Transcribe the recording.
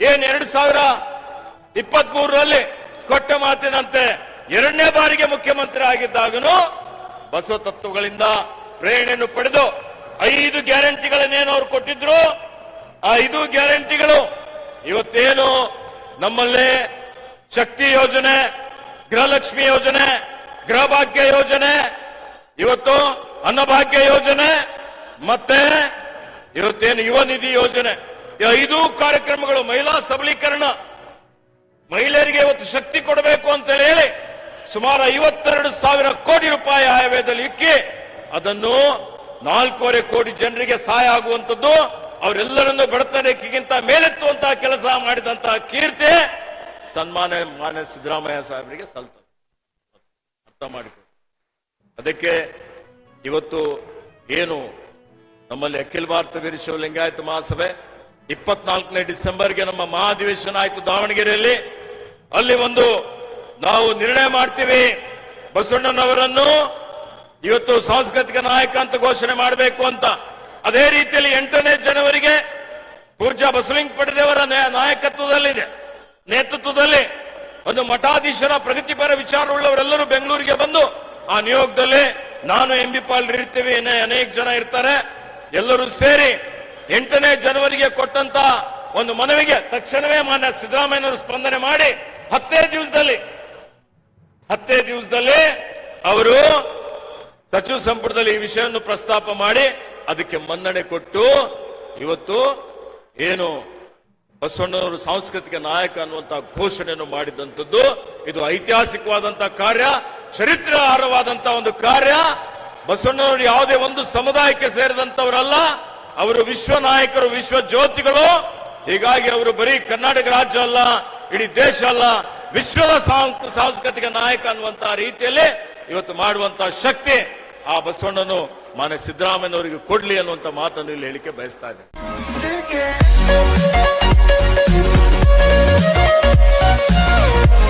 ಏನ್ ಎರಡ್ ಸಾವಿರ? ಇಪ್ಪತ್ತ್ ಮೂರರಲ್ಲಿ ಕೊಟ್ಟ ಮಾತಿನಂತೆ ಎರಡನೇ ಬಾರಿಗೆ ಮುಖ್ಯಮಂತ್ರಿ ಆಗಿದ್ದಾಗನು ಬಸವ ತತ್ವಗಳಿಂದ ಪ್ರೇರಣೆಯನ್ನು ಪಡೆದು ಐದು ಗ್ಯಾರಂಟಿಗಳನ್ನೇನು ಅವ್ರು ಕೊಟ್ಟಿದ್ರು? ಆ ಐದು ಗ್ಯಾರಂಟಿಗಳು. ಇವತ್ತೇನು ನಮ್ಮಲ್ಲಿ ಶಕ್ತಿ ಯೋಜನೆ, ಗೃಹಲಕ್ಷ್ಮಿ ಯೋಜನೆ, ಗೃಹಭಾಗ್ಯ ಯೋಜನೆ, ಇವತ್ತು ಅನ್ನಭಾಗ್ಯ ಯೋಜನೆ, ಮತ್ತೆ ಇವತ್ತೇನು ಯುವ ನಿಧಿ ಯೋಜನೆ. ಐದು ಕಾರ್ಯಕ್ರಮಗಳು ಮಹಿಳಾ ಸಬಲೀಕರಣ. ಮಹಿಳೆಯರಿಗೆ ಇವತ್ತು ಶಕ್ತಿ ಕೊಡಬೇಕು ಅಂತ ಹೇಳಿ ಸುಮಾರು ಐವತ್ತೆರಡು ಸಾವಿರ ಕೋಟಿ ರೂಪಾಯಿ ಆಯವ್ಯದಲ್ಲಿ ಇಕ್ಕಿ ಅದನ್ನು ನಾಲ್ಕೂವರೆ ಕೋಟಿ ಜನರಿಗೆ ಸಹಾಯ ಆಗುವಂತದ್ದು ಅವರೆಲ್ಲರನ್ನು ಬಡತನಕ್ಕಿಂತ ಮೇಲೆತ್ತುವಂತಹ ಕೆಲಸ ಮಾಡಿದಂತಹ ಕೀರ್ತಿ ಸನ್ಮಾನ ಮಾನ್ಯ ಸಿದ್ದರಾಮಯ್ಯ ಸಾಹೇಬರಿಗೆ ಸಲ್ತದೆ ಅರ್ಥ ಮಾಡಿಕೊಳ್ಳಿ. ಅದಕ್ಕೆ ಇವತ್ತು ಏನು ನಮ್ಮಲ್ಲಿ ಅಖಿಲ ಭಾರತ ವೀರಶೈವ ಲಿಂಗಾಯತ ಮಹಾಸಭೆ ಇಪ್ಪತ್ನಾಲ್ಕನೇ ಡಿಸೆಂಬರ್ಗೆ ನಮ್ಮ ಮಹಾಧಿವೇಶನ ಆಯಿತು ದಾವಣಗೆರೆಯಲ್ಲಿ. ಅಲ್ಲಿ ಒಂದು ನಾವು ನಿರ್ಣಯ ಮಾಡ್ತೀವಿ. ಬಸವಣ್ಣನವರನ್ನು ಇವತ್ತು ಸಾಂಸ್ಕೃತಿಕ ನಾಯಕ ಅಂತ ಘೋಷಣೆ ಮಾಡಬೇಕು ಅಂತ. ಅದೇ ರೀತಿಯಲ್ಲಿ ಎಂಟನೇ ಜನವರಿಗೆ ಪೂಜಾ ಬಸಲಿಂಗ್ ಪಡೆದೇವರ ನಾಯಕತ್ವದಲ್ಲಿ ನೇತೃತ್ವದಲ್ಲಿ ಒಂದು ಮಠಾಧೀಶರ ಪ್ರಗತಿಪರ ವಿಚಾರವುಳ್ಳವರೆಲ್ಲರೂ ಬೆಂಗಳೂರಿಗೆ ಬಂದು ಆ ನಿಯೋಗದಲ್ಲಿ ನಾನು ಎಂಬಿ ಪಾಲ್ ಇರ್ತೀವಿ ಅನೇಕ ಜನ ಇರ್ತಾರೆ. ಎಲ್ಲರೂ ಸೇರಿ ಎಂಟನೇ ಜನವರಿಗೆ ಕೊಟ್ಟಂತ ಒಂದು ಮನವಿಗೆ ತಕ್ಷಣವೇ ಮಾನ್ಯ ಸಿದ್ದರಾಮಯ್ಯನವರು ಸ್ಪಂದನೆ ಮಾಡಿ, ಹತ್ತೇ ದಿವಸದಲ್ಲಿ ಹತ್ತೇ ದಿವಸದಲ್ಲಿ ಅವರು ಸಚಿವ ಸಂಪುಟದಲ್ಲಿ ಈ ವಿಷಯವನ್ನು ಪ್ರಸ್ತಾಪ ಮಾಡಿ ಅದಕ್ಕೆ ಮನ್ನಣೆ ಕೊಟ್ಟು, ಇವತ್ತು ಏನು ಬಸವಣ್ಣನವರು ಸಾಂಸ್ಕೃತಿಕ ನಾಯಕ ಅನ್ನುವಂತಹ ಘೋಷಣೆಯನ್ನು ಮಾಡಿದಂಥದ್ದು, ಇದು ಐತಿಹಾಸಿಕವಾದಂತಹ ಕಾರ್ಯ ಚರಿತ್ರಾರ್ಹವಾದಂತಹ ಒಂದು ಕಾರ್ಯ. ಬಸವಣ್ಣನವರು ಯಾವುದೇ ಒಂದು ಸಮುದಾಯಕ್ಕೆ ಸೇರಿದಂತವರಲ್ಲ. ಅವರು ವಿಶ್ವ ನಾಯಕರು, ವಿಶ್ವ ಜ್ಯೋತಿಗಳು. ಹೀಗಾಗಿ ಅವರು ಬರೀ ಕರ್ನಾಟಕ ರಾಜ್ಯ ಅಲ್ಲ, ಇಡೀ ದೇಶ ಅಲ್ಲ, ವಿಶ್ವದ ಸಾಂಸ್ಕೃತಿಕ ನಾಯಕ ಅನ್ನುವಂತಹ ರೀತಿಯಲ್ಲಿ ಇವತ್ತು ಮಾಡುವಂತಹ ಶಕ್ತಿ ಆ ಬಸವಣ್ಣನು ಮಾನ್ಯ ಸಿದ್ದರಾಮಯ್ಯನವರಿಗೆ ಕೊಡ್ಲಿ ಅನ್ನುವಂತ ಮಾತನ್ನು ಇಲ್ಲಿ ಹೇಳಿಕೆ ಬಯಸ್ತಾ ಇದ್ದೇನೆ.